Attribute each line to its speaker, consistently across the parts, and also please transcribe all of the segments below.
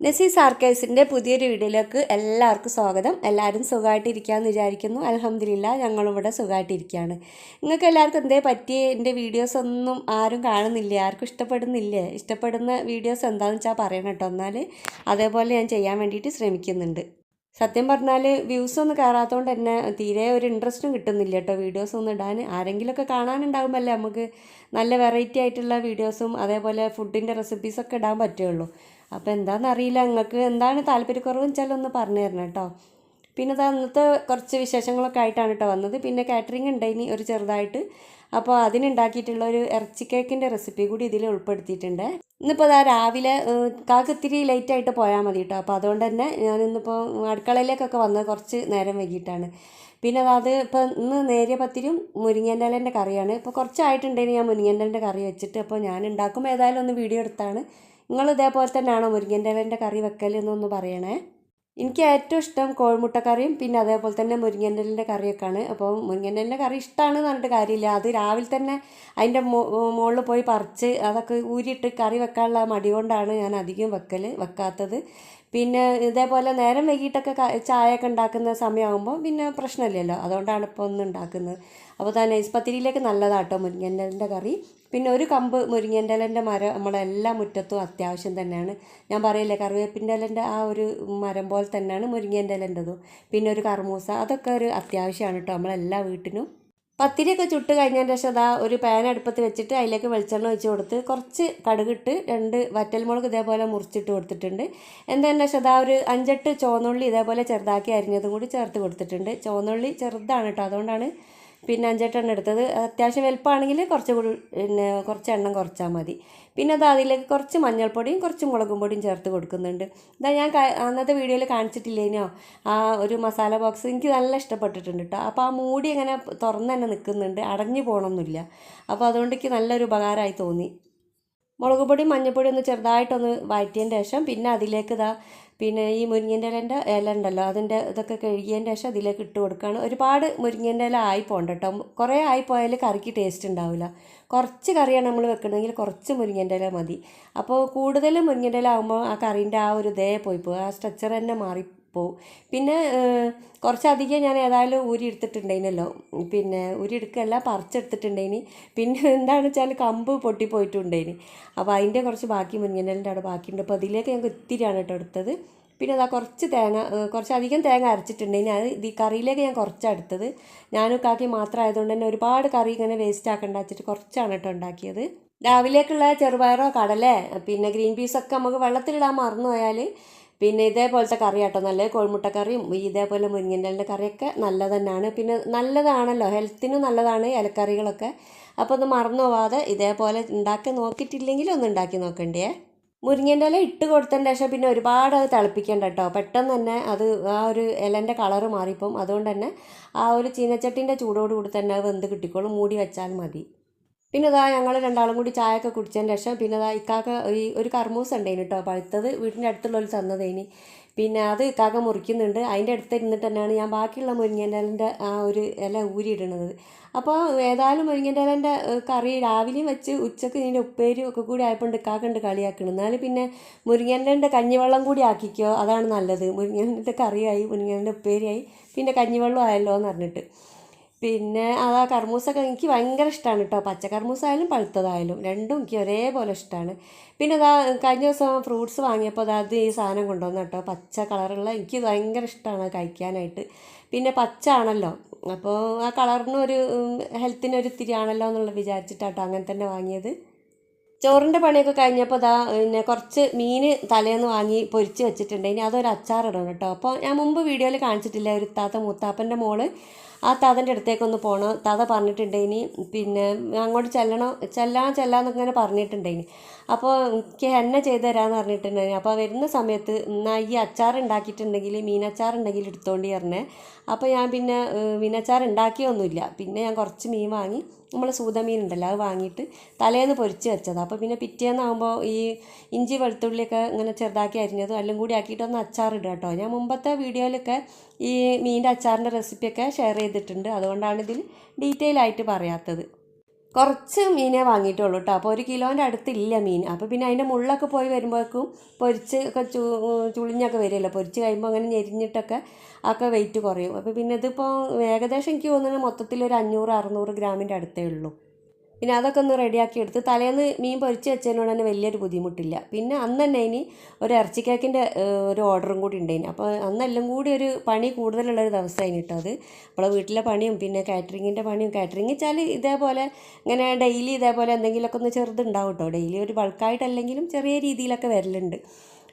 Speaker 1: നെസി സാർക്കേഴ്സിന്റെ പുതിയൊരു വീഡിയോയിലേക്ക് എല്ലാവർക്കും സ്വാഗതം. എല്ലാവരും സുഖമായിട്ടിരിക്കാമെന്ന് വിചാരിക്കുന്നു. അലഹമില്ല ഞങ്ങളിവിടെ സുഖമായിട്ടിരിക്കുകയാണ്. നിങ്ങൾക്ക് എല്ലാവർക്കും എന്തേ പറ്റിയ? എന്റെ വീഡിയോസ് ഒന്നും ആരും കാണുന്നില്ല? ആർക്കും ഇഷ്ടപ്പെടുന്നില്ലേ? ഇഷ്ടപ്പെടുന്ന വീഡിയോസ് എന്താണെന്ന് വെച്ചാൽ പറയണം കേട്ടോ. എന്നാൽ അതേപോലെ ഞാൻ ചെയ്യാൻ വേണ്ടിയിട്ട് ശ്രമിക്കുന്നുണ്ട്. സത്യം പറഞ്ഞാൽ വ്യൂസ് ഒന്നും കയറാത്തതുകൊണ്ട് തന്നെ തീരെ ഒരു ഇൻട്രസ്റ്റും കിട്ടുന്നില്ല കേട്ടോ വീഡിയോസ് ഒന്നും ഇടാൻ ആരെങ്കിലുമൊക്കെ കാണാനുണ്ടാകുമല്ലേ നമുക്ക് നല്ല വെറൈറ്റി ആയിട്ടുള്ള വീഡിയോസും അതേപോലെ ഫുഡിന്റെ റെസിപ്പീസൊക്കെ ഇടാൻ പറ്റുള്ളൂ അപ്പോൾ എന്താണെന്നറിയില്ല നിങ്ങൾക്ക് എന്താണ് താല്പര്യക്കുറവെന്ന് വെച്ചാൽ ഒന്ന് പറഞ്ഞു തരണം കേട്ടോ പിന്നെ അത് അന്നത്തെ കുറച്ച് വിശേഷങ്ങളൊക്കെ ആയിട്ടാണ് കേട്ടോ വന്നത്. പിന്നെ കാറ്ററിംഗ് ഉണ്ടായിനി ഒരു ചെറുതായിട്ട്. അപ്പോൾ അതിനുണ്ടാക്കിയിട്ടുള്ള ഒരു ഇറച്ചി കേക്കിന്റെ റെസിപ്പി കൂടി ഇതിൽ ഉൾപ്പെടുത്തിയിട്ടുണ്ട്. ഇന്നിപ്പോൾ അതാ രാവിലെ കാക്ക് ഇത്തിരി ലേറ്റ് ആയിട്ട് പോയാൽ മതി കേട്ടോ അപ്പോൾ അതുകൊണ്ട് തന്നെ ഞാനിന്നിപ്പോൾ അടുക്കളയിലേക്കൊക്കെ വന്നത് കുറച്ച് നേരം വൈകിട്ടാണ്. പിന്നെ അത് ഇപ്പോൾ ഇന്ന് നേരിയ പത്തിരും മുരിങ്ങേന്റെ ഇലേന്റെ കറിയാണ്. ഇപ്പോൾ കുറച്ചായിട്ടുണ്ടെങ്കിൽ ഞാൻ മുരിങ്ങേന്റെ കറി വെച്ചിട്ട് അപ്പോൾ ഞാൻ ഉണ്ടാക്കുമ്പോൾ ഏതായാലും ഒന്ന് വീഡിയോ എടുത്താണ്. നിങ്ങൾ ഇതേപോലെ തന്നെയാണോ മുരിങ്ങന്റെ ഇലേന്റെ കറി വെക്കൽ എന്നൊന്ന് പറയണേ? എനിക്ക് ഏറ്റവും ഇഷ്ടം കോഴിമുട്ടക്കറിയും പിന്നെ അതേപോലെ തന്നെ മുരിങ്ങന്റെ കറിയൊക്കെയാണ്. അപ്പോൾ മുരിങ്ങന്റെ കറി ഇഷ്ടമാണെന്ന് പറഞ്ഞിട്ട് കാര്യമില്ല. അത് രാവിലെ തന്നെ അതിന്റെ മുകളിൽ പോയി പറിച്ച് അതൊക്കെ ഊരിയിട്ട് കറി വെക്കാനുള്ള മടി കൊണ്ടാണ് ഞാൻ അധികം വെക്കൽ വെക്കാത്തത്. പിന്നെ ഇതേപോലെ നേരം വൈകിട്ടൊക്കെ ചായ ഒക്കെ ഉണ്ടാക്കുന്ന സമയമാകുമ്പോൾ പിന്നെ പ്രശ്നമില്ലല്ലോ. അതുകൊണ്ടാണ് ഇപ്പോൾ ഒന്ന് ഉണ്ടാക്കുന്നത്. അപ്പോൾ തന്നെ നൈസ് പത്തിരിയിലേക്ക് നല്ലതാട്ടോ മുരിങ്ങന്റെ കറി. പിന്നെ ഒരു കമ്പ് മുരിങ്ങന്റെ ഇലന്റെ മരം നമ്മളെ എല്ലാ മുറ്റത്തും അത്യാവശ്യം തന്നെയാണ്. ഞാൻ പറയില്ലേ കറിവേപ്പിന്റെ ഇലന്റെ ആ ഒരു മരം പോലെ തന്നെയാണ് മുരിങ്ങന്റെ ഇലന്റെതും പിന്നെ ഒരു കർമൂസ അതൊക്കെ ഒരു അത്യാവശ്യമാണ് കേട്ടോ നമ്മളെല്ലാ വീട്ടിനും. പത്തിരിയൊക്കെ ചുട്ട് കഴിഞ്ഞതിന് ശേഷം അതാ ഒരു പാൻ അടുപ്പത്ത് വെച്ചിട്ട് അതിലേക്ക് വെളിച്ചെണ്ണ ഒഴിച്ച് കൊടുത്ത് കുറച്ച് കടുകിട്ട് രണ്ട് വറ്റൽമുളക് ഇതേപോലെ മുറിച്ചിട്ട് കൊടുത്തിട്ടുണ്ട്. എന്താണെന്ന് വെച്ചാൽ അതാ ഒരു അഞ്ചെട്ട് ചുവന്നുള്ളി ഇതേപോലെ ചെറുതാക്കി അരിഞ്ഞതും കൂടി ചേർത്ത് കൊടുത്തിട്ടുണ്ട്. ചുവന്നുള്ളി ചെറുതാണ് കേട്ടോ അതുകൊണ്ടാണ് പിന്നെ അഞ്ചെട്ടെണ്ണം എടുത്തത്. അത്യാവശ്യം വലുപ്പമാണെങ്കിൽ കുറച്ച് പിന്നെ കുറച്ച് എണ്ണം കുറച്ചാൽ മതി. പിന്നെ അത് അതിലേക്ക് കുറച്ച് മഞ്ഞൾപ്പൊടിയും കുറച്ച് മുളകും പൊടിയും ചേർത്ത് കൊടുക്കുന്നുണ്ട്. ഇതാ ഞാൻ അന്നത്തെ വീഡിയോയിൽ കാണിച്ചിട്ടില്ലേനോ ആ ഒരു മസാല ബോക്സ് എനിക്ക് നല്ല ഇഷ്ടപ്പെട്ടിട്ടുണ്ട് കേട്ടോ. അപ്പോൾ ആ മൂടി അങ്ങനെ തുറന്ന് തന്നെ നിൽക്കുന്നുണ്ട്. അടഞ്ഞു പോകണമെന്നില്ല അപ്പോൾ അതുകൊണ്ട് എനിക്ക് നല്ലൊരു ഉപകാരമായി തോന്നി. മുളക് പൊടി മഞ്ഞൾപ്പൊടി ഒന്ന് ചെറുതായിട്ടൊന്ന് വഴറ്റിയതിന് ശേഷം പിന്നെ അതിലേക്ക് ഇതാ പിന്നെ ഈ മുരിങ്ങന്റെ ഇലന്റെ ഇല ഉണ്ടല്ലോ അതിന്റെ ഇതൊക്കെ കഴുകിയതിന്റെ ശേഷം അതിലേക്ക് ഇട്ട് കൊടുക്കുകയാണ്. ഒരുപാട് മുരിങ്ങന്റെ ഇല ആയി പോകണ്ട കേട്ടോ. കുറേ ആയി പോയാൽ കറിക്ക് ടേസ്റ്റ് ഉണ്ടാവില്ല. കുറച്ച് കറിയാണ് നമ്മൾ വെക്കണമെങ്കിൽ കുറച്ച് മുരിങ്ങന്റെ ഇല മതി. അപ്പോൾ കൂടുതൽ മുരിങ്ങന്റെ ഇല ആകുമ്പോൾ ആ കറീന്റെ ആ ഒരു ഇതേ പോയി പോകും ആ സ്ട്രക്ചർ തന്നെ മാറിപ്പോവും പിന്നെ കുറച്ചധികം ഞാൻ ഏതായാലും ഊരി എടുത്തിട്ടുണ്ടേനല്ലോ പിന്നെ ഊരി എടുക്കുകയല്ല പറിച്ചെടുത്തിട്ടുണ്ടേനി പിന്നെ എന്താണെന്ന് വെച്ചാൽ കമ്പ് പൊട്ടിപ്പോയിട്ടുണ്ടേനി അപ്പോൾ അതിന്റെ കുറച്ച് ബാക്കി മുരിങ്ങന്റെ അവിടെ ബാക്കിയുണ്ട്. അപ്പോൾ അതിലേക്ക് ഞങ്ങൾക്ക് ഇത്തിരിയാണ് കേട്ടോ എടുത്തത്. പിന്നെ അതാ കുറച്ച് തേങ്ങ കുറച്ചധികം തേങ്ങ അരച്ചിട്ടുണ്ടെങ്കിൽ അത് ഈ കറിയിലേക്ക് ഞാൻ കുറച്ചാണ് എടുത്തത്. ഞാനും കാക്കി മാത്രം ആയതുകൊണ്ട് തന്നെ ഒരുപാട് കറി ഇങ്ങനെ വേസ്റ്റ് ആക്കണ്ട വെച്ചിട്ട് കുറച്ചാണ് കേട്ടോ ഉണ്ടാക്കിയത്. രാവിലേക്കുള്ള ചെറുപയറോ കടലേ പിന്നെ ഗ്രീൻ പീസൊക്കെ നമുക്ക് വെള്ളത്തിലിടാൻ മറന്നു പോയാൽ പിന്നെ ഇതേപോലത്തെ കറി കേട്ടോ നല്ല കോഴിമുട്ട കറിയും ഇതേപോലെ മുരിങ്ങന്റെ കറിയൊക്കെ നല്ല തന്നെയാണ് പിന്നെ നല്ലതാണല്ലോ ഹെൽത്തിനും നല്ലതാണ് ഇലക്കറികളൊക്കെ. അപ്പോൾ ഒന്ന് മറന്നു പോവാതെ ഇതേപോലെ ഉണ്ടാക്കി നോക്കിയിട്ടില്ലെങ്കിൽ ഒന്ന് ഉണ്ടാക്കി നോക്കണ്ടേ. മുരിങ്ങന്റെ ഇല ഇട്ട് കൊടുത്തതിന് ശേഷം പിന്നെ ഒരുപാട് അത് തിളപ്പിക്കേണ്ട കേട്ടോ പെട്ടെന്ന് തന്നെ അത് ആ ഒരു ഇലന്റെ കളറ് മാറിപ്പോവും. അതുകൊണ്ട് തന്നെ ആ ഒരു ചീനച്ചട്ടിന്റെ ചൂടോടുകൂടി തന്നെ അത് വെന്ത് കിട്ടിക്കോളും. മൂടി വെച്ചാൽ മതി. പിന്നെ ഇതാ ഞങ്ങൾ രണ്ടാളും കൂടി ചായയൊക്കെ കുടിച്ചതിന് ശേഷം പിന്നെ ഇതാ ഇക്കാക്ക ഈ ഒരു കർമൂസ് ഉണ്ടായിന് കേട്ടോ പഴുത്തത് വീടിന്റെ അടുത്തുള്ളവർ തന്നതേനി. പിന്നെ അത് ഇക്കാക്ക മുറിക്കുന്നുണ്ട്. അതിന്റെ അടുത്ത് ഇരുന്നിട്ട് തന്നെയാണ് ഞാൻ ബാക്കിയുള്ള മുരിങ്ങന്റെ ഇലന്റെ ആ ഒരു ഇല ഊരിയിടുന്നത് അപ്പോൾ ഏതായാലും മുരിങ്ങന്റെ ഇലന്റെ കറി രാവിലെയും വെച്ച് ഉച്ചയ്ക്ക് ഇതിന്റെ ഉപ്പേരി ഒക്കെ കൂടി ആയപ്പോൾ ഇക്കാക്കുണ്ട് കളിയാക്കണം. എന്നാലും പിന്നെ മുരിങ്ങന്റെ കഞ്ഞിവെള്ളം കൂടി ആക്കിക്കോ. അതാണ് നല്ലത്. മുരിങ്ങന്റെ കറിയായി മുരിങ്ങന്റെ ഉപ്പേരിയായി പിന്നെ കഞ്ഞിവെള്ളം ആയല്ലോ എന്ന് പറഞ്ഞിട്ട് പിന്നെ അതാ കർമൂസൊക്കെ എനിക്ക് ഭയങ്കര ഇഷ്ടമാണ് കേട്ടോ പച്ച കർമൂസായാലും പഴുത്തതായാലും രണ്ടും എനിക്ക് ഒരേപോലെ ഇഷ്ടമാണ് പിന്നെ അതാ കഴിഞ്ഞ ദിവസം ഫ്രൂട്ട്സ് വാങ്ങിയപ്പോൾ അതാ ഈ സാധനം കൊണ്ടുവന്നു കേട്ടോ പച്ച കളറുള്ള എനിക്ക് ഭയങ്കര ഇഷ്ടമാണ് കഴിക്കാനായിട്ട്. പിന്നെ പച്ച ആണല്ലോ അപ്പോൾ ആ കളറിന് ഒരു ഹെൽത്തിന് ഒരു ഇത്തിരി ആണല്ലോ എന്നുള്ള വിചാരിച്ചിട്ടാട്ടോ അങ്ങനെ തന്നെ വാങ്ങിയത്. ചോറിന്റെ പണിയൊക്കെ കഴിഞ്ഞപ്പോൾ ദാ പിന്നെ കുറച്ച് മീൻ തലേന്ന് വാങ്ങി പൊരിച്ച് വെച്ചിട്ടുണ്ട്. ഇനി അതൊരു അച്ചാറിടണം കേട്ടോ അപ്പോൾ ഞാൻ മുമ്പ് വീഡിയോയിൽ കാണിച്ചിട്ടില്ല ഒരു താത്ത മൂത്താപ്പന്റെ മോൾ. ആ താതന്റെ അടുത്തേക്കൊന്ന് പോകണം താത പറഞ്ഞിട്ടുണ്ടേനി. പിന്നെ അങ്ങോട്ട് ചെല്ലണം. ചെല്ലാം ചെല്ലാന്നൊക്കെ ഇങ്ങനെ പറഞ്ഞിട്ടുണ്ടേനി. അപ്പോൾ എനിക്ക് എന്നെ ചെയ്ത് തരാമെന്ന് പറഞ്ഞിട്ടുണ്ടായിനി അപ്പോൾ വരുന്ന സമയത്ത് എന്നാൽ ഈ അച്ചാർ ഉണ്ടാക്കിയിട്ടുണ്ടെങ്കിൽ മീനച്ചാർ ഉണ്ടെങ്കിൽ എടുത്തോണ്ടി പറഞ്ഞേ. അപ്പോൾ ഞാൻ പിന്നെ മീനച്ചാർ ഉണ്ടാക്കിയൊന്നുമില്ല. പിന്നെ ഞാൻ കുറച്ച് മീൻ വാങ്ങി. നമ്മൾ സൂതമീൻ ഉണ്ടല്ലോ അത് വാങ്ങിയിട്ട് തലേന്ന് പൊരിച്ച് വെച്ചത്. അപ്പോൾ പിന്നെ പിറ്റേന്നാകുമ്പോൾ ഈ ഇഞ്ചി വെളുത്തുള്ളിയൊക്കെ ഇങ്ങനെ ചെറുതാക്കി അരിഞ്ഞതും എല്ലാം കൂടി ആക്കിയിട്ടൊന്ന് അച്ചാറിടുക കേട്ടോ. ഞാൻ മുമ്പത്തെ വീഡിയോയിലൊക്കെ ഈ മീനിന്റെ അച്ചാറിന്റെ റെസിപ്പിയൊക്കെ ഷെയർ ചെയ്തിട്ടുണ്ട്. അതുകൊണ്ടാണ് ഇതിൽ ഡീറ്റെയിൽ ആയിട്ട് പറയാത്തത്. കുറച്ച് മീനേ വാങ്ങിയിട്ടുള്ളൂ കേട്ടോ അപ്പോൾ ഒരു കിലോന്റെ അടുത്തില്ല മീൻ. അപ്പോൾ പിന്നെ അതിന്റെ മുള്ളൊക്കെ പോയി വരുമ്പോഴേക്കും പൊരിച്ച് ഒക്കെ ചുളിഞ്ഞൊക്കെ വരുമല്ലോ പൊരിച്ച് കഴിയുമ്പോൾ അങ്ങനെ ഞെരിഞ്ഞിട്ടൊക്കെ ഒക്കെ വെയിറ്റ് കുറയും. അപ്പോൾ പിന്നെ ഇതിപ്പോൾ ഏകദേശം എനിക്ക് തോന്നുന്നത് മൊത്തത്തിൽ ഒരു അഞ്ഞൂറ് അറുന്നൂറ് ഗ്രാമിന്റെ അടുത്തേ ഉള്ളൂ. പിന്നെ അതൊക്കെ ഒന്ന് റെഡിയാക്കി എടുത്ത് തലേന്ന് മീൻ പൊരിച്ച് വെച്ചതിനോട് തന്നെ വലിയൊരു ബുദ്ധിമുട്ടില്ല. പിന്നെ അന്ന് തന്നെ ഇനി ഒരു ഇറച്ചി കേക്കിന്റെ ഒരു ഓർഡറും കൂടി ഉണ്ടായിന്. അപ്പോൾ അന്നെല്ലാം കൂടി ഒരു പണി കൂടുതലുള്ളൊരു ദിവസമായിരുന്നു കേട്ടോ അത്. അപ്പോൾ വീട്ടിലെ പണിയും പിന്നെ കാറ്ററിങ്ങിന്റെ പണിയും. കാറ്ററിംഗ് വെച്ചാൽ ഇതേപോലെ ഇങ്ങനെ ഡെയിലി ഇതേപോലെ എന്തെങ്കിലുമൊക്കെ ഒന്ന് ചെറുതുണ്ടാവും കേട്ടോ ഡെയിലി ഒരു ബൾക്കായിട്ടല്ലെങ്കിലും ചെറിയ രീതിയിലൊക്കെ വരലുണ്ട്.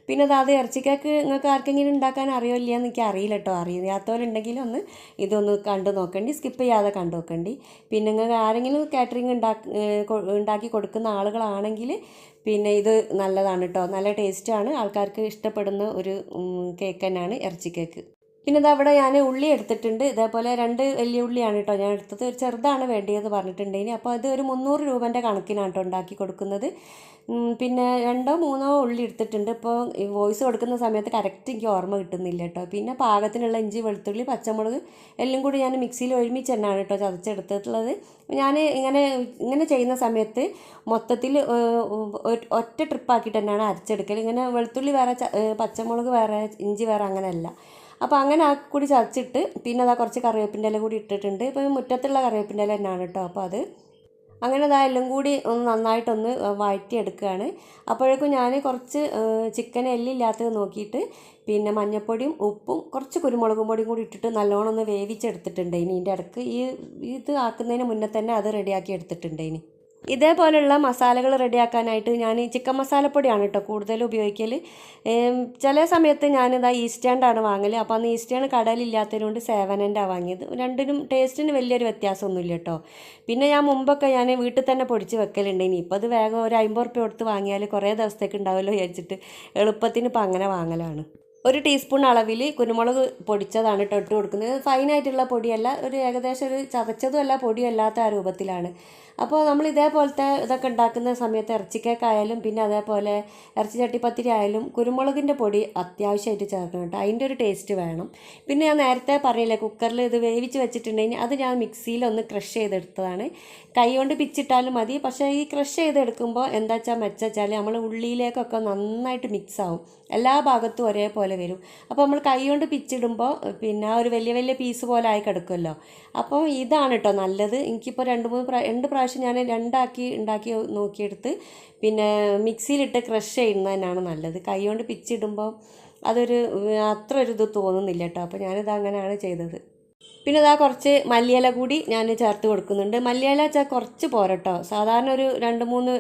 Speaker 1: പിന്നെ അത് ഇറച്ചിക്കാക്ക് നിങ്ങൾക്ക് ആർക്കെങ്കിലും ഉണ്ടാക്കാൻ അറിയോ ഇല്ലയെന്ന് എനിക്ക് അറിയില്ല കേട്ടോ അറിയാത്തവരുണ്ടെങ്കിൽ ഒന്ന് ഇതൊന്ന് കണ്ടു നോക്കണ്ടി സ്കിപ്പ് ചെയ്യാതെ കണ്ടു നോക്കണ്ടി. പിന്നെ നിങ്ങൾക്ക് ആരെങ്കിലും കാറ്ററിംഗ് ഉണ്ടാക്കി ഉണ്ടാക്കി കൊടുക്കുന്ന ആളുകളാണെങ്കിൽ പിന്നെ ഇത് നല്ലതാണ് കേട്ടോ നല്ല ടേസ്റ്റാണ്. ആൾക്കാർക്ക് ഇഷ്ടപ്പെടുന്ന ഒരു കേക്ക് തന്നെയാണ് ഇറച്ചി കേക്ക് പിന്നെ ഇത് അവിടെ ഞാൻ ഉള്ളി എടുത്തിട്ടുണ്ട്. ഇതേപോലെ രണ്ട് വലിയ ഉള്ളിയാണ് കേട്ടോ ഞാൻ എടുത്തത് ഒരു ചെറുതാണ് വേണ്ടിയത് പറഞ്ഞിട്ടുണ്ടെങ്കിൽ അപ്പോൾ അത് ഒരു മുന്നൂറ് രൂപേന്റെ കണക്കിനാണ് കേട്ടോ ഉണ്ടാക്കി കൊടുക്കുന്നത്. പിന്നെ രണ്ടോ മൂന്നോ ഉള്ളി എടുത്തിട്ടുണ്ട്. ഇപ്പോൾ വോയിസ് കൊടുക്കുന്ന സമയത്ത് കറക്റ്റ് എനിക്ക് ഓർമ്മ കിട്ടുന്നില്ല കേട്ടോ പിന്നെ പാകത്തിനുള്ള ഇഞ്ചി വെളുത്തുള്ളി പച്ചമുളക് എല്ലാം കൂടി ഞാൻ മിക്സിയിൽ ഒരുമിച്ച് തന്നെയാണ് കേട്ടോ ചതച്ചെടുത്തിട്ടുള്ളത് ഞാൻ ഇങ്ങനെ ഇങ്ങനെ ചെയ്യുന്ന സമയത്ത് മൊത്തത്തിൽ ഒറ്റ ട്രിപ്പാക്കിയിട്ട് തന്നെയാണ് അരച്ചെടുക്കൽ ഇങ്ങനെ വെളുത്തുള്ളി വേറെ പച്ചമുളക് വേറെ ഇഞ്ചി വേറെ അങ്ങനെയല്ല. അപ്പോൾ അങ്ങനെ ആ കൂടി ചതച്ചിട്ട് പിന്നെ അതാ കുറച്ച് കറിവേപ്പിന്റെ ഇല കൂടി ഇട്ടിട്ടുണ്ട്. ഇപ്പോൾ മുറ്റത്തുള്ള കറിവേപ്പിന്റെ ഇല തന്നെയാണ് കേട്ടോ. അപ്പോൾ അത് അങ്ങനെ അതാ എല്ലാം കൂടി ഒന്ന് നന്നായിട്ടൊന്ന് വഴറ്റിയെടുക്കുകയാണ്. അപ്പോഴേക്കും ഞാൻ കുറച്ച് ചിക്കൻ എല്ലില്ലാത്തത് നോക്കിയിട്ട് പിന്നെ മഞ്ഞൾപ്പൊടിയും ഉപ്പും കുറച്ച് കുരുമുളകും പൊടിയും കൂടി ഇട്ടിട്ട് നല്ലോണം ഒന്ന് വേവിച്ചെടുത്തിട്ടുണ്ട് ഇനി. ഇതിന്റെ ഇടയ്ക്ക് ഈ ഇത് ആക്കുന്നതിന് മുന്നേ തന്നെ അത് റെഡിയാക്കി എടുത്തിട്ടുണ്ട് ഇനി. ഇതേപോലെയുള്ള മസാലകൾ റെഡിയാക്കാനായിട്ട് ഞാൻ ഈ ചിക്കൻ മസാലപ്പൊടിയാണ് കേട്ടോ കൂടുതൽ ഉപയോഗിക്കൽ ചില സമയത്ത് ഞാനിതാ ഈസ്റ്റേണ്ടാണ് വാങ്ങൽ അപ്പോൾ അന്ന് ഈസ്റ്റേൺ കടലില്ലാത്തതുകൊണ്ട് സേവനന്റാണ് വാങ്ങിയത്. രണ്ടിനും ടേസ്റ്റിന് വലിയൊരു വ്യത്യാസമൊന്നുമില്ല കേട്ടോ പിന്നെ ഞാൻ മുമ്പൊക്കെ ഞാൻ വീട്ടിൽ തന്നെ പൊടിച്ച് വെക്കലുണ്ട്. ഇനി ഇപ്പോൾ അത് വേഗം ഒരു അമ്പത് റുപ്യ കൊടുത്ത് വാങ്ങിയാൽ കുറേ ദിവസത്തേക്ക് ഉണ്ടാവുമല്ലോ വിചാരിച്ചിട്ട് എളുപ്പത്തിന് ഇപ്പം അങ്ങനെ വാങ്ങലാണ്. ഒരു ടീസ്പൂൺ അളവിൽ കുരുമുളക് പൊടിച്ചതാണ് കേട്ടോ ഇട്ട് കൊടുക്കുന്നത്. ഫൈനായിട്ടുള്ള പൊടിയല്ല ഒരു ഏകദേശം ഒരു ചതച്ചതും അല്ല പൊടിയും അല്ലാത്ത ആ രൂപത്തിലാണ്. അപ്പോൾ നമ്മൾ ഇതേപോലത്തെ ഇതൊക്കെ ഉണ്ടാക്കുന്ന സമയത്ത് ഇറച്ചിക്കേക്കായാലും പിന്നെ അതേപോലെ ഇറച്ചി ചട്ടിപ്പത്തിരി ആയാലും കുരുമുളകിന്റെ പൊടി അത്യാവശ്യമായിട്ട് ചേർക്കണം കേട്ടോ. അതിന്റെ ഒരു ടേസ്റ്റ് വേണം. പിന്നെ ഞാൻ നേരത്തെ പറഞ്ഞില്ലേ കുക്കറിൽ ഇത് വേവിച്ച് വെച്ചിട്ടുണ്ടെങ്കിൽ അത് ഞാൻ മിക്സിയിൽ ഒന്ന് ക്രഷ് ചെയ്തെടുത്തതാണ്. കൈ കൊണ്ട് പിച്ചിട്ടാലും മതി. പക്ഷേ ഈ ക്രഷ് ചെയ്തെടുക്കുമ്പോൾ എന്താ വെച്ചാൽ മെച്ചാൽ നമ്മൾ ഉള്ളിയിലേക്കൊക്കെ നന്നായിട്ട് മിക്സ് ആവും. എല്ലാ ഭാഗത്തും ഒരേപോലെ വരും. അപ്പോൾ നമ്മൾ കൈ കൊണ്ട് പിച്ചിടുമ്പോൾ പിന്നെ ഒരു വലിയ വലിയ പീസ് പോലെ ആയി കിടക്കുമല്ലോ അപ്പോൾ ഇതാണ് കേട്ടോ നല്ലത്. എനിക്കിപ്പോൾ രണ്ട് മൂന്ന് പ്രാ രണ്ട് പ്രാവശ്യം ഞാൻ രണ്ടാക്കി ഉണ്ടാക്കി നോക്കിയെടുത്ത് പിന്നെ മിക്സിയിലിട്ട് ക്രഷ് ചെയ്യുന്നത് തന്നെയാണ് നല്ലത്. കൈ കൊണ്ട് പിച്ചിടുമ്പോൾ അതൊരു അത്ര ഒരു ഇത് തോന്നുന്നില്ല കേട്ടോ അപ്പോൾ ഞാനിത് അങ്ങനെയാണ് ചെയ്തത്. പിന്നെ ഇതാ കുറച്ച് മല്ലിയില കൂടി ഞാൻ ചേർത്ത് കൊടുക്കുന്നുണ്ട്. മല്ലിയില വെച്ചാൽ കുറച്ച് പോരട്ടോ. സാധാരണ ഒരു രണ്ട് മൂന്ന്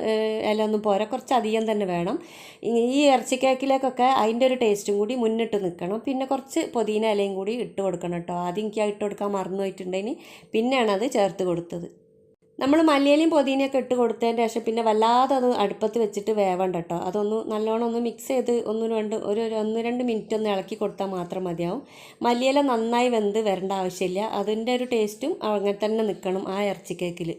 Speaker 1: ഇല ഒന്നും പോരാ. കുറച്ച് അധികം തന്നെ വേണം. ഈ ഇറച്ചി കേക്കിലേക്കൊക്കെ അതിന്റെ ഒരു ടേസ്റ്റും കൂടി മുന്നിട്ട് നിൽക്കണം പിന്നെ കുറച്ച് പുതിന ഇലയും കൂടി ഇട്ട് കൊടുക്കണം കേട്ടോ. ആദ്യം എനിക്ക് ഇട്ട് കൊടുക്കാൻ മറന്നു പോയിട്ടുണ്ടെങ്കിൽ പിന്നെയാണ് അത് ചേർത്ത് കൊടുത്തത്. നമ്മൾ മല്ലിയിലയും പുതിനയൊക്കെ ഇട്ട് കൊടുത്തതിന്റെ ശേഷം പിന്നെ വല്ലാതെ അത് അടുപ്പത്ത് വെച്ചിട്ട് വേവണ്ട കേട്ടോ അതൊന്ന് നല്ലോണം ഒന്ന് മിക്സ് ചെയ്ത് ഒന്ന് രണ്ട് ഒരു ഒന്ന് രണ്ട് മിനിറ്റ് ഒന്ന് ഇളക്കി കൊടുത്താൽ മാത്രം മതിയാവും. മല്ലിയില നന്നായി വെന്ത് വരേണ്ട ആവശ്യമില്ല. അതിന്റെ ഒരു ടേസ്റ്റും അങ്ങനെ തന്നെ നിൽക്കണം ആ ഇറച്ചി കേക്കിൽ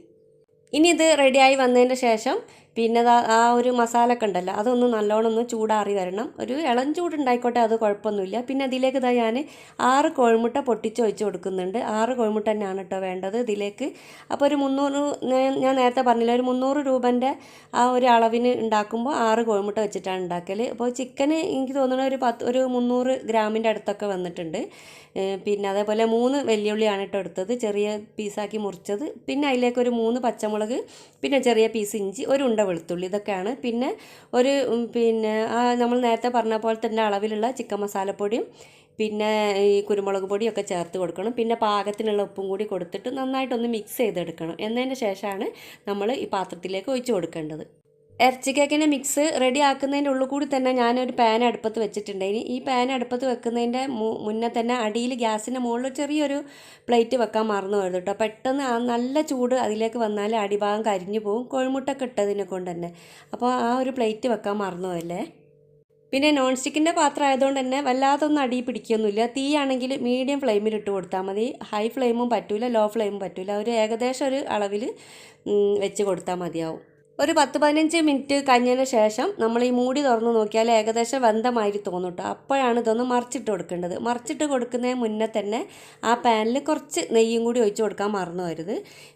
Speaker 1: ഇനി ഇത് റെഡിയായി വന്നതിന് ശേഷം പിന്നെ ആ ഒരു മസാല ഒക്കെ ഉണ്ടല്ലോ അതൊന്ന് നല്ലോണം ഒന്ന് ചൂടാറി വരണം. ഒരു ഇളം ചൂടുണ്ടായിക്കോട്ടെ അത് കുഴപ്പമൊന്നുമില്ല. പിന്നെ അതിലേക്ക് ഇതാ ഞാൻ ആറ് കോഴിമുട്ട പൊട്ടിച്ച് വെച്ച് കൊടുക്കുന്നുണ്ട്. ആറ് കോഴിമുട്ട തന്നെയാണ് കേട്ടോ വേണ്ടത് ഇതിലേക്ക്. അപ്പോൾ ഒരു മുന്നൂറ് ഞാൻ നേരത്തെ പറഞ്ഞില്ല ഒരു മുന്നൂറ് രൂപന്റെ ആ ഒരു അളവിന് ഉണ്ടാക്കുമ്പോൾ ആറ് കോഴിമുട്ട വെച്ചിട്ടാണ് ഉണ്ടാക്കൽ അപ്പോൾ ചിക്കന് എനിക്ക് തോന്നുന്നത് ഒരു പത്ത് ഒരു മുന്നൂറ് ഗ്രാമിന്റെ അടുത്തൊക്കെ വന്നിട്ടുണ്ട്. പിന്നെ അതേപോലെ മൂന്ന് വെല്ലുള്ളിയാണ് കേട്ടോ എടുത്തത്. ചെറിയ പീസാക്കി മുറിച്ചത്. പിന്നെ അതിലേക്ക് ഒരു മൂന്ന് പച്ചമുളക് പിന്നെ ചെറിയ പീസ് ഇഞ്ചി ഒരു ഉണ്ട വെളുത്തുള്ളി ഇതൊക്കെയാണ്. പിന്നെ ഒരു പിന്നെ നമ്മൾ നേരത്തെ പറഞ്ഞ പോലെ തന്നെ അളവിലുള്ള ചിക്കൻ മസാലപ്പൊടിയും പിന്നെ ഈ കുരുമുളക് പൊടിയൊക്കെ ചേർത്ത് കൊടുക്കണം. പിന്നെ പാകത്തിനുള്ള ഉപ്പും കൂടി കൊടുത്തിട്ട് നന്നായിട്ടൊന്ന് മിക്സ് ചെയ്തെടുക്കണം. എന്നതിന് ശേഷമാണ് നമ്മൾ ഈ പാത്രത്തിലേക്ക് ഒഴിച്ചു കൊടുക്കേണ്ടത്. ഇറച്ചി കേക്കിന്റെ മിക്സ് റെഡി ആക്കുന്നതിന്റെ ഉള്ളിൽ കൂടി തന്നെ ഞാനൊരു പാൻ അടുപ്പത്ത് വെച്ചിട്ടുണ്ട്. ഇനി ഈ പാൻ അടുപ്പത്ത് വെക്കുന്നതിന്റെ മുന്നേ തന്നെ അടിയിൽ ഗ്യാസിന്റെ മുകളിൽ ചെറിയൊരു പ്ലേറ്റ് വെക്കാൻ മറന്നു പോയത് കേട്ടോ പെട്ടെന്ന് ആ നല്ല ചൂട് അതിലേക്ക് വന്നാൽ അടിഭാഗം കരിഞ്ഞു പോകും കോഴിമുട്ടൊക്കെ ഇട്ടതിനെ കൊണ്ട് തന്നെ. അപ്പോൾ ആ ഒരു പ്ലേറ്റ് വെക്കാൻ മറന്നു പോയല്ലേ? പിന്നെ നോൺ സ്റ്റിക്കിന്റെ പാത്രം ആയതുകൊണ്ട് തന്നെ വല്ലാതൊന്നും അടി പിടിക്കൊന്നുമില്ല. തീ ആണെങ്കിൽ മീഡിയം ഫ്ലെയിമിൽ ഇട്ട് കൊടുത്താൽ മതി. ഹൈ ഫ്ലെയിമും പറ്റില്ല ലോ ഫ്ലെയിമും പറ്റില്ല ഒരു ഏകദേശം ഒരു അളവിൽ വെച്ച് കൊടുത്താൽ മതിയാവും. ഒരു പത്ത് പതിനഞ്ച് മിനിറ്റ് കഴിഞ്ഞതിന് ശേഷം നമ്മൾ ഈ മൂടി തുറന്ന് നോക്കിയാൽ ഏകദേശം വെന്തമായി തോന്നും അപ്പോഴാണ് ഇതൊന്ന് മറിച്ചിട്ട് കൊടുക്കേണ്ടത്. മറിച്ചിട്ട് കൊടുക്കുന്നതിന് മുന്നേ തന്നെ ആ പാനിൽ കുറച്ച് നെയ്യും കൂടി ഒഴിച്ച് കൊടുക്കാൻ മറന്നു വരുത്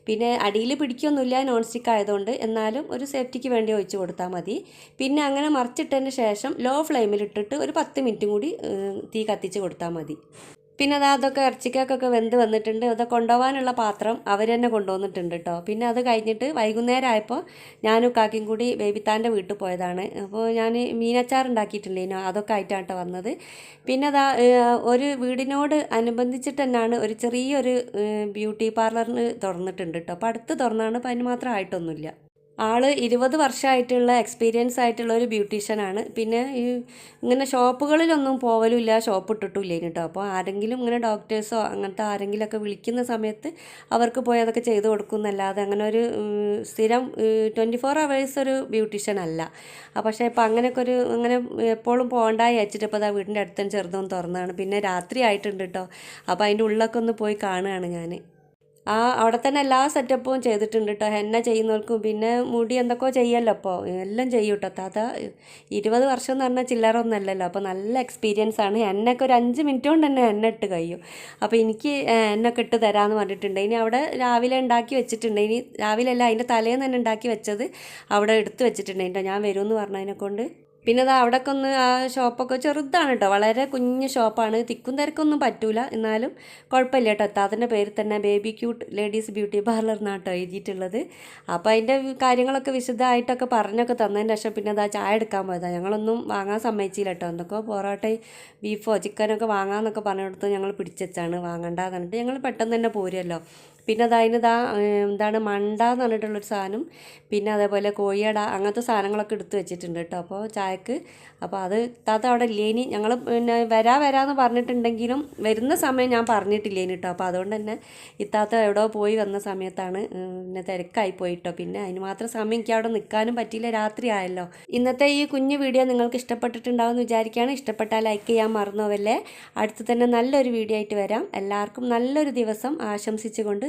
Speaker 1: പിന്നെ അടിയിൽ പിടിക്കൊന്നുമില്ല നോൺ സ്റ്റിക്ക് ആയതുകൊണ്ട്. എന്നാലും ഒരു സേഫ്റ്റിക്ക് വേണ്ടി ഒഴിച്ച് കൊടുത്താൽ മതി. പിന്നെ അങ്ങനെ മറിച്ചിട്ടതിന് ശേഷം ലോ ഫ്ലെയിമിൽ ഇട്ടിട്ട് ഒരു പത്ത് മിനിറ്റും കൂടി തീ കത്തിച്ച് കൊടുത്താൽ മതി. പിന്നെ അത് അതൊക്കെ ഇറച്ചിക്കൊക്കെ വെന്ത് വന്നിട്ടുണ്ട്. അത് കൊണ്ടുപോകാനുള്ള പാത്രം അവർ തന്നെ കൊണ്ടുവന്നിട്ടുണ്ട് കേട്ടോ പിന്നെ അത് കഴിഞ്ഞിട്ട് വൈകുന്നേരം ആയപ്പോൾ ഞാനും കാക്കിയും കൂടി ബേബിത്താന്റെ വീട്ടിൽ പോയതാണ്. അപ്പോൾ ഞാൻ മീനച്ചാർ അതൊക്കെ ആയിട്ടാണ് വന്നത്. പിന്നെ അതാ ഒരു വീടിനോട് അനുബന്ധിച്ചിട്ട് തന്നെയാണ് ഒരു ചെറിയൊരു ബ്യൂട്ടി പാർലറിന് തുറന്നിട്ടുണ്ട് കേട്ടോ അപ്പോൾ അടുത്ത് തുറന്നാണ് അപ്പോൾ അതിന് മാത്രം ആയിട്ടൊന്നുമില്ല. ആൾ ഇരുപത് വർഷമായിട്ടുള്ള എക്സ്പീരിയൻസ് ആയിട്ടുള്ള ഒരു ബ്യൂട്ടീഷ്യനാണ് പിന്നെ ഈ ഇങ്ങനെ ഷോപ്പുകളിലൊന്നും പോവലുമില്ല ഷോപ്പ് ഇട്ടിട്ടില്ല കേട്ടോ അപ്പോൾ ആരെങ്കിലും ഇങ്ങനെ ഡോക്ടേഴ്സോ അങ്ങനത്തെ ആരെങ്കിലുമൊക്കെ വിളിക്കുന്ന സമയത്ത് അവർക്ക് പോയി അതൊക്കെ ചെയ്ത് കൊടുക്കും എന്നല്ലാതെ അങ്ങനെ ഒരു സ്ഥിരം ട്വന്റി ഫോർ അവേഴ്സ് ഒരു ബ്യൂട്ടീഷ്യൻ അല്ല. പക്ഷേ ഇപ്പോൾ അങ്ങനെയൊക്കെ ഒരു അങ്ങനെ എപ്പോഴും പോകണ്ടായി വെച്ചിട്ട് ഇപ്പോൾ അതാ വീടിന്റെ അടുത്തും ചെറുതും തുറന്നതാണ്. പിന്നെ രാത്രി ആയിട്ടുണ്ട് കേട്ടോ അപ്പോൾ അതിന്റെ ഉള്ളിലൊക്കെ ഒന്ന് പോയി കാണുകയാണ് ഞാൻ ആ അവിടെ തന്നെ എല്ലാ സെറ്റപ്പും ചെയ്തിട്ടുണ്ട് കേട്ടോ ഹെന്ന ചെയ്യുന്നവർക്കും പിന്നെ മുടി എന്തൊക്കെയോ ചെയ്യല്ലോ അപ്പോൾ എല്ലാം ചെയ്യും കേട്ടോ താത്ത ഇരുപത് വർഷം എന്ന് പറഞ്ഞാൽ ചില്ലറൊന്നും അല്ലല്ലോ അപ്പോൾ നല്ല എക്സ്പീരിയൻസ് ആണ്. എന്നൊക്കെ ഒരു അഞ്ച് മിനിറ്റ് കൊണ്ട് തന്നെ എണ്ണ ഇട്ട് കഴിയും. അപ്പോൾ എനിക്ക് എന്നൊക്കെ ഇട്ട് തരാമെന്ന് പറഞ്ഞിട്ടുണ്ട്. ഇനി അവിടെ രാവിലെ ഉണ്ടാക്കി വെച്ചിട്ടുണ്ട്. ഇനി രാവിലെ അല്ല അതിന്റെ തലേന്ന് തന്നെ ഉണ്ടാക്കി വെച്ചത് അവിടെ എടുത്ത് വെച്ചിട്ടുണ്ട്. കേട്ടോ ഞാൻ വരുമെന്ന് പറഞ്ഞതിനെ കൊണ്ട് പിന്നെ അത് അവിടെയൊക്കെ ഒന്ന് ആ ഷോപ്പൊക്കെ ചെറുതാണ് കേട്ടോ വളരെ കുഞ്ഞ് ഷോപ്പാണ്. തിക്കും തിരക്കൊന്നും പറ്റൂല. എന്നാലും കുഴപ്പമില്ല കേട്ടോ എത്താതിന്റെ പേരിൽ തന്നെ baby cute ladies beauty parlour എന്നാണ് കേട്ടോ എഴുതിയിട്ടുള്ളത്. അപ്പോൾ അതിന്റെ കാര്യങ്ങളൊക്കെ വിശദമായിട്ടൊക്കെ പറഞ്ഞൊക്കെ തന്നതിന് ശേഷം പിന്നെ അതാ ചായ എടുക്കാൻ പോയതാണ് ഞങ്ങളൊന്നും വാങ്ങാൻ സമ്മതിച്ചില്ല കേട്ടോ എന്തൊക്കെയോ പൊറോട്ടയും ബീഫോ ചിക്കനൊക്കെ വാങ്ങാമെന്നൊക്കെ പറഞ്ഞെടുത്ത് ഞങ്ങൾ പിടിച്ചാണ് വാങ്ങണ്ടെന്ന് പറഞ്ഞിട്ട് ഞങ്ങൾ പെട്ടെന്ന് തന്നെ പോരുമല്ലോ പിന്നെ അതായത് ഇതാ എന്താണ് മണ്ട എന്ന് പറഞ്ഞിട്ടുള്ളൊരു സാധനം. പിന്നെ അതേപോലെ കോഴിയട അങ്ങനത്തെ സാധനങ്ങളൊക്കെ എടുത്തു വെച്ചിട്ടുണ്ട് കേട്ടോ. അപ്പോൾ ചായക്ക്. അപ്പോൾ അത് താത്ത അവിടെ ഇല്ലേനി. ഞങ്ങൾ പിന്നെ വരാ വരാമെന്ന് പറഞ്ഞിട്ടുണ്ടെങ്കിലും വരുന്ന സമയം ഞാൻ പറഞ്ഞിട്ടില്ലേനി കേട്ടോ. അപ്പോൾ അതുകൊണ്ട് തന്നെ ഇത്താത്ത എവിടെ പോയി വന്ന സമയത്താണ് പിന്നെ തിരക്കായി പോയിട്ടോ പിന്നെ അതിന് മാത്രം സമയം എനിക്ക് അവിടെ നിൽക്കാനും പറ്റിയില്ല. രാത്രി ആയല്ലോ. ഇന്നത്തെ ഈ കുഞ്ഞു വീഡിയോ നിങ്ങൾക്ക് ഇഷ്ടപ്പെട്ടിട്ടുണ്ടാവും വിചാരിക്കുകയാണ്. ഇഷ്ടപ്പെട്ടാൽ ലൈക്ക് ചെയ്യാൻ മറന്നുവല്ലേ. അടുത്ത് തന്നെ നല്ലൊരു വീഡിയോ ആയിട്ട് വരാം. എല്ലാവർക്കും നല്ലൊരു ദിവസം ആശംസിച്ചുകൊണ്ട്